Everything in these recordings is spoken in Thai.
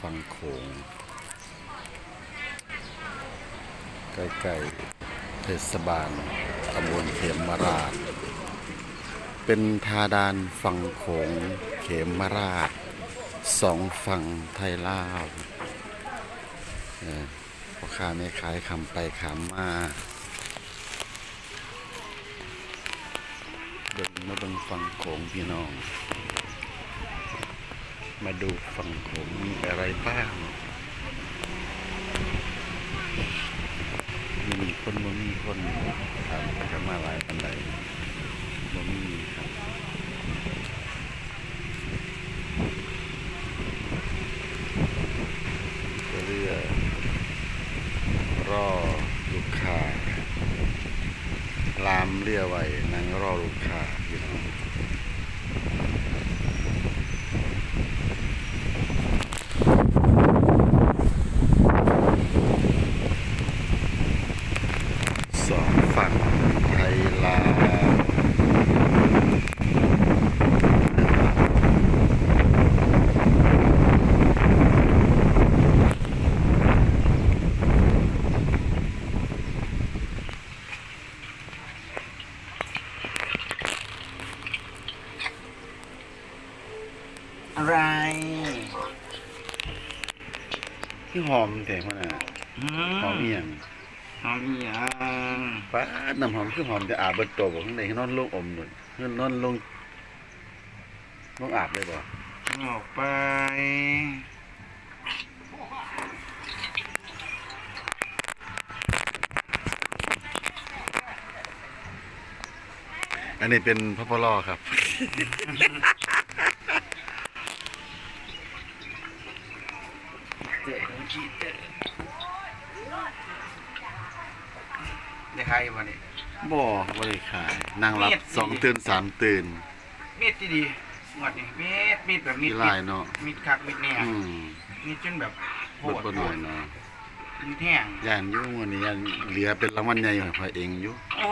ฟังโขงใกล้ๆเทศบาลตำบลเขมราช เป็นทาดานฟังโขงเขมราชสองฝั่งไทยลาวเออพ่อค้าแม่ขายคำไปขามาเดินมาเบิ่งฟังโขงพี่น้อง มาดูฝั่งโขงมีอะไรบ้าง มีคนบ่มีคนถามไปกันมาหลายปันใดบ่มีครับเรือรอลูกค้าลามเรือไว้นั่งรอลูกค้าอยู่เนาะ สองฝั่งไทยลาวอะไร ที่หอมแต่มันอะหอมเอียงหอมอีหยังป้าดน้ำหอมคือหอมจะอาบเบิดตัวบ่ข้างในนอนลงอมหนุนนอนลงลงอาบเลยบ่ออกไปอันนี้เป็นพระพลอครับเจ๊ขี้เจ๊ได้ใครมาเนี่ย บ่บ่ได้ขายนั่งรับเมียดสองตื่นสามตื่น มีดที่ดีงวดนี่มีดมีดแบบมีดที่ลายเนาะ มีดคักมีดแหน่อืมมีดจนแบบโหเบิดดบ่หน่อยเนาะมีดแห้งย่านอยู่วันนี้ย่านเหลือเป็นรางวัลใหญ่ของข้อยเองอยู่ โอ้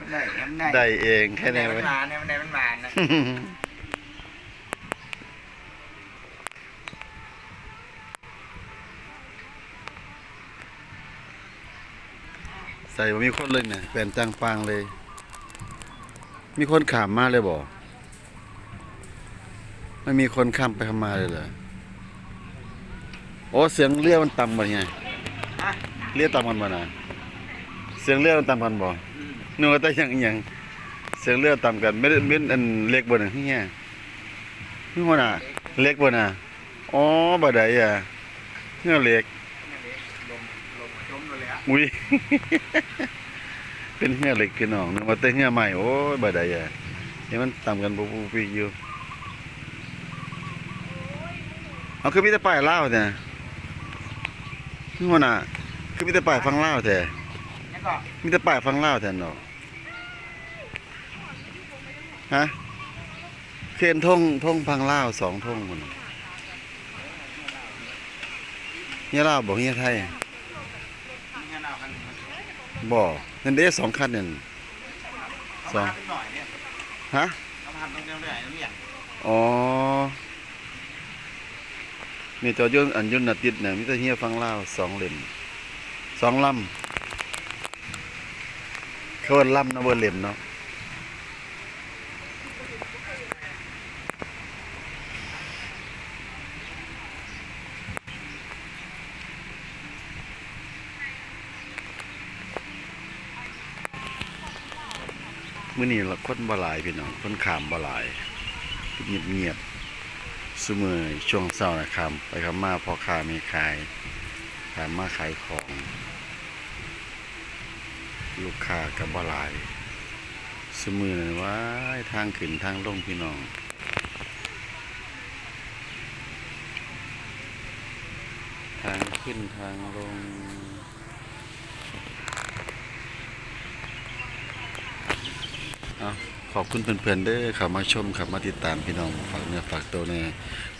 มันได้มันได้ได้เองแค่มันได้นี้มัไว้นมาเนี่ยมันได้มันมานะ ส่บ่มีคนเลยเนี่ยเป็นจังปังเลย มีคนขามมาเลยบ่ไม่มีคนข้ามไปข้ามมาเลยเหรอโอ้เสียงเรือมันต่ำบ่เนี่ยฮะเรือต่ำกันบ่น่ะเสียงเรือมันต่ำกันบ่อืมนึกว่าแต่ยังอิหยังเสียงเรือต่ำกันไม่ได้เป็นอันเล็กบ่น่ะเฮียนี่บ่น่ะเล็กบ่น่ะอ๋อบ่ได้อะเฮือเล็ก นั่นเองลมลมจมเลย อุ้ย เป็นเหือเหล็กพี่น้องนึกว่าแต่เหือใหม่โอ้ยบ่ได้อะนี่มันต่ำกันปูปูปีอยู่เอาคือมีแต่ป้ายลาเนี่ยนี่ว่าน่ะ คือมีแต่ป้ายฟังล่าแท้แล้วก็มีแต่ป้ายฟังล่าแท้เนาะฮะเขียนทงท่งพังล่าสองทงพุ่นน่ะเฮียลาบอกเฮียไทย เงี้ยเอาคันนี้มัน บ่นั่นเด้สองคันนั่นเอาสองมาเป็นหน่อยเนี่ยฮะเอามาทำตรงเดียวเลยเรียกอ๋อมีตัวยุ่นอันยุ่นนาติดเนี่ยมีแต่เฮียฟังลาวสองเล่มสองลำเขาเอิ้นลำนะเบอร์เล่มเนาะ มื้อนี้ละคนบ่หลายพี่น้องคนขามบ่หลายเงียบเงียบๆซุมือช่วงเช้านะครับไปครับมาพอค้ามีขายขายมาขายของ ลูกค้ากับบ่หลายซุมือนี่ว้าทางขึ้นทางลงพี่น้องทางขึ้นทางลง เอา ขอบคุณเพื่อนๆเด้อขับมาชมขับมาติดตามพี่น้องฝากเนื้อฝากตัวใน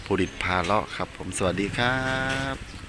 ผู้ดิตพาเลาะครับ ผมสวัสดีครับ